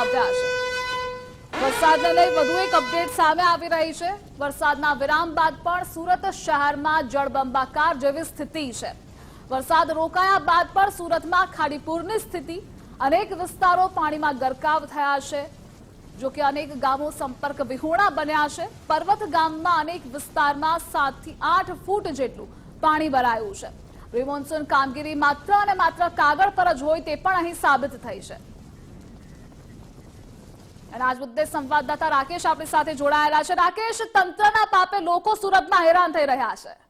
આવ્યા છે. લઈ વધુ એક અપડેટ સામે આવી રહી છે. વરસાદના વિરામ બાદ પણ સુરત શહેરમાં જળબંબાકાર જેવી સ્થિતિ છે. વરસાદ રોકાયા બાદ પણ સુરતમાં ખાડીપુરની સ્થિતિ. અનેક વિસ્તારો પાણીમાં ગરકાવ થયા છે. જો કે અનેક ગામો સંપર્ક વિહોણા બન્યા છે. પર્વત ગામમાં અનેક વિસ્તારમાં સાતથી આઠ ફૂટ જેટલું પાણી ભરાયું છે. રિમોન્સુન કામગીરી માત્ર અને માત્ર કાગળ પર જ હોય તે પણ અહીં સાબિત થઈ છે. અને આજ મુદ્દે સંવાદદાતા રાકેશ આપણી સાથે જોડાયેલા છે. રાકેશ, તંત્રના પાપે લોકો સુરતમાં હેરાન થઈ રહ્યા છે.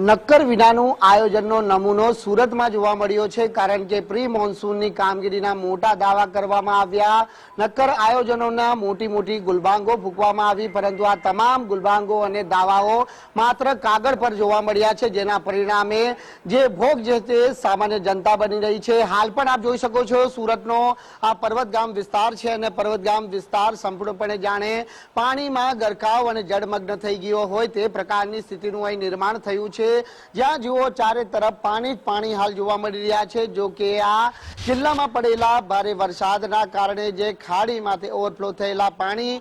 નક્કર વિનાનું આયોજનનો નમૂનો સુરતમાં જોવા મળ્યો છે, કારણ કે પ્રી મોન્સૂનની કામગીરીના મોટા દાવા કરવામાં આવ્યા. નક્કર આયોજનોના મોટી મોટી ગુલબાંગો ફૂંકવામાં આવી, પરંતુ આ તમામ ગુલબાંગો અને દાવાઓ માત્ર કાગળ પર જોવા મળ્યા છે, જેના પરિણામે જે ભોગ જે તે સામાન્ય જનતા બની રહી છે. હાલ પણ આપ જોઈ શકો છો, સુરતનો આ પર્વતગામ વિસ્તાર છે અને પર્વતગામ વિસ્તાર સંપૂર્ણપણે જાણે પાણીમાં ગરકાવ અને જળમગ્ન થઈ ગયો હોય તે પ્રકારની સ્થિતિનું અહીં નિર્માણ થયું છે. જ્યાં જુઓ ચારે તરફ પાણી પાણી હાલ જોવા મળી રહ્યા છે. જો કે આ જિલ્લામાં પડેલા ભારે વરસાદના કારણે જે ખાડીમાંથી ઓવરફ્લો થયેલા પાણી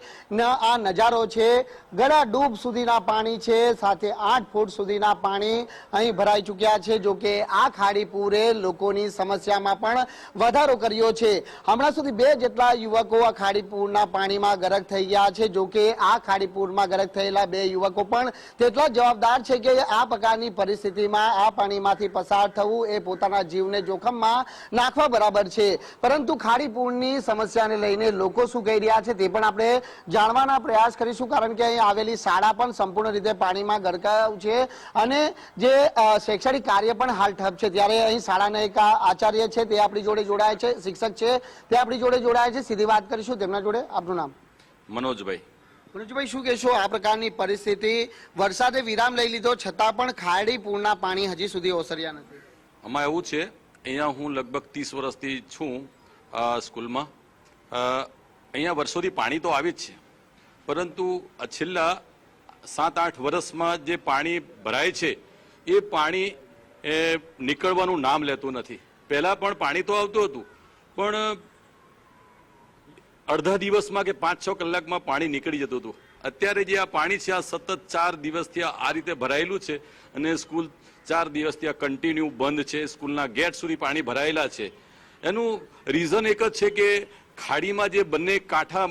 આ નજારો છે. ગળા ડૂબ સુધીના પાણી છે. સાથે આઠ ફૂટ સુધીના પાણી અહીં ભરાઈ ચૂક્યા છે. જો કે આ ખાડી પૂરે લોકોની સમસ્યામાં પણ વધારો કર્યો છે. હમણાં સુધી બે જેટલા યુવકો આ ખાડીપુરના પાણીમાં ગરક થઈ ગયા છે. જો કે આ ખાડીપુરમાં ગરક થયેલા બે યુવકો પણ તેટલા જવાબદાર છે કે આ પ્રકારની પરિસ્થિતિમાં આ પાણીમાંથી પસાર થવું એ પોતાના જીવને જોખમમાં નાખવા બરાબર છે. પરંતુ ખાડીપુરની સમસ્યાને લઈને લોકો શું કહી રહ્યા છે તે પણ આપણે જાણવાના પ્રયાસ કરીશું, કારણ કે અહીં આવેલી શાળા પણ સંપૂર્ણ રીતે પાણીમાં ગરકાવ છે અને જે શૈક્ષણિક કાર્ય પણ હાલ ઠપ છે. ત્યારે અહીં શાળાના એક આચાર્ય છે, તે આપણી જોડે જોડાય છે, શિક્ષક છે, તે આપણી જોડે જોડાય છે. સીધી વાત કરીશું તેમના જોડે. આપનું નામ? મનોજભાઈ. મનોજભાઈ શું કહેશો? આ પ્રકારની પરિસ્થિતિ, વરસાદે વિરામ લઈ લીધો, છતાં પણ ખાડી પૂરના પાણી હજી સુધી ઓસર્યા નથી. આમાં એવું છે, અહીંયા હું લગભગ ત્રીસ વર્ષથી છું સ્કૂલમાં. અહીંયા વર્ષોથી પાણી તો આવી જ છે. પરંતુ છેલ્લા સાત આઠ વર્ષમાં જે પાણી ભરાય છે, એ પાણી એ નીકળવાનું નામ લેતું નથી. પહેલાં પણ પાણી તો આવતું હતું, પણ અડધા દિવસમાં કે પાંચ છ કલાકમાં પાણી નીકળી જતું હતું. અત્યારે જે આ પાણી છે, આ સતત ચાર દિવસથી આ રીતે ભરાયેલું છે અને સ્કૂલ ચાર દિવસથી આ કન્ટિન્યુ બંધ છે. સ્કૂલના ગેટ સુધી પાણી ભરાયેલા છે. એનું રીઝન એક જ છે કે ખાડીમાં જે બંને કાંઠા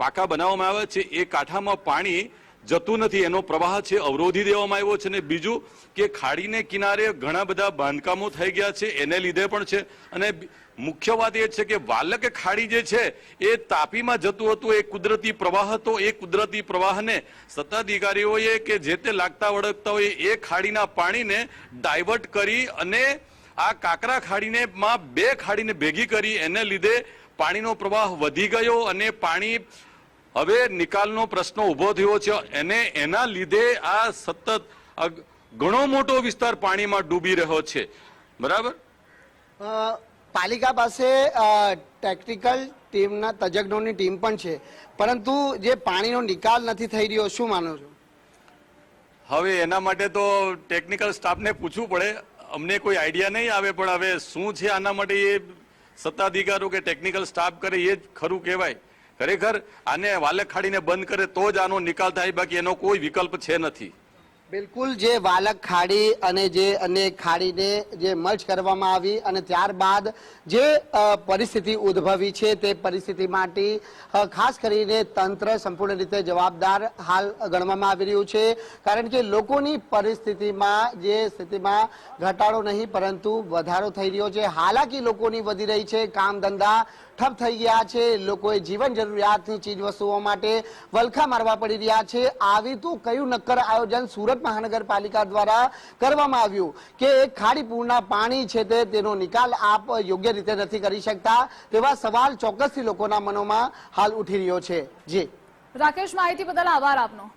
પાકા બનાવવામાં આવ્યા છે, એ કાંઠામાં પાણી જતું નથી. એનો પ્રવાહ છે, અવરોધી દેવામાં આવ્યો છે અને બીજું કે ખાડીને કિનારે ઘણા બધા બાંધકામો થઈ ગયા છે, એને લીધે પણ છે. અને મુખ્ય વાત એ છે કે વાલક ખાડી જે છે, એ તાપીમાં જતું હતું, એ કુદરતી પ્રવાહ હતો. એ કુદરતી પ્રવાહને સત્તાધિકારીઓએ કે જે તે લાગતા વળગતા હોય એ ખાડીના પાણીને ડાયવર્ટ કરી અને આ કાકરા ખાડીને માં બે ખાડીને ભેગી કરી. એને લીધે પાણીનો પ્રવાહ વધી ગયો અને પાણી હવે નિકાલનો પ્રશ્ન ઊભો થયો છે એને એના લીધે આ સતત ઘણો મોટો વિસ્તાર પાણીમાં ડૂબી રહ્યો છે. બરાબર? પાલિકા પાસે ટેકનિકલ ટીમના તજજ્ઞોની ટીમ પણ છે. પરંતુ જે પાણીનો નિકાલ નથી થઈ રહ્યો શું માનો છો? હવે એના માટે તો ટેકનિકલ સ્ટાફને પૂછવું પડે. અમને કોઈ આઈડિયા નહીં આવે પણ હવે શું છે આના માટે એ સત્તાધિકારો કે ટેકનિકલ સ્ટાફ કરે એ જ ખરું કહેવાય. ખરેખર આને વાલક ખાડીને બંધ કરે તો જ આનો નિકાલ થાય, બાકી એનો કોઈ વિકલ્પ છે નથી. બિલકુલ, જે વાલક ખાડી અને જે અન્ય ખાડીને જે મર્જ કરવામાં આવી અને ત્યારબાદ જે પરિસ્થિતિ ઉદ્ભવી છે તે પરિસ્થિતિ માટે ખાસ કરીને તંત્ર સંપૂર્ણ રીતે જવાબદાર હાલ ગણવામાં આવી રહ્યું છે. કારણ કે લોકોની પરિસ્થિતિમાં જે સ્થિતિમાં ઘટાડો નહીં, પરંતુ વધારો થઈ રહ્યો છે. હાલાકી લોકોની વધી રહી છે. કામ ધંધા ઠપ થઈ ગયા છે. લોકોએ જીવન જરૂરિયાતની ચીજ વસ્તુઓ માટે વલખા મારવા પડી રહ્યા છે. આવી તો કયું નક્કર આયોજન સુરત મહાનગરપાલિકા દ્વારા કરવામાં આવ્યું કે ખાડી પૂરના પાણી છે તે તેનો નિકાલ આપ યોગ્ય રીતે નથી કરી શકતા તેવા સવાલ ચોક્કસથી લોકોના મનોમાં હાલ ઉઠી રહ્યો છે. જી. રાકેશ, માહિતી બદલ આભાર આપનો.